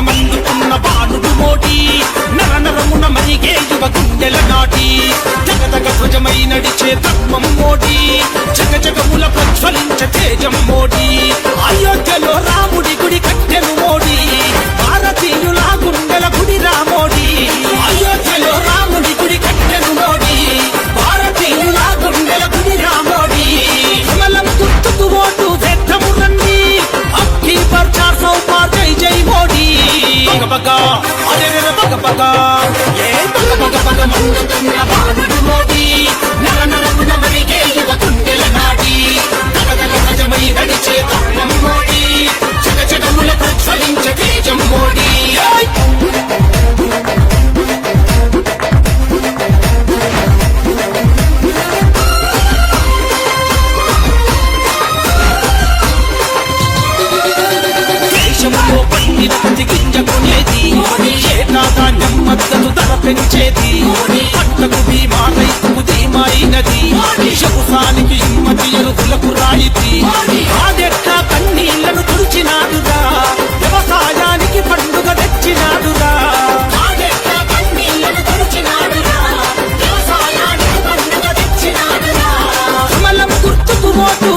జగమందుకున్న బాణుడు మోటి నరనరమున మరిగే యువ గుండెల నాటి జగదగ ధ్వజమై నడిచే తత్వం మోటి జగ జగముల ప్రజ్వలించ తేజం మోటి అయోధ్య పక్క అదే పక్క పక్క ఏ పక్క పక్క పక్క మందుతున్న కిలో పట్టి పత్తి గింజ కొనేది చేతా ధాన్యం మద్దతు ధర పెంచేది పంటకు బీమా రైతుకు ధీమైనది శకుసానికి హిమ్మతి ఎరుకులకు రాయితీ ఆదెట్ట కన్నీళ్ళను తుడిచినాడురా వ్యవసాయానికి పండుగ తెచ్చినాడురా కమలం గుర్తుకు ఓటు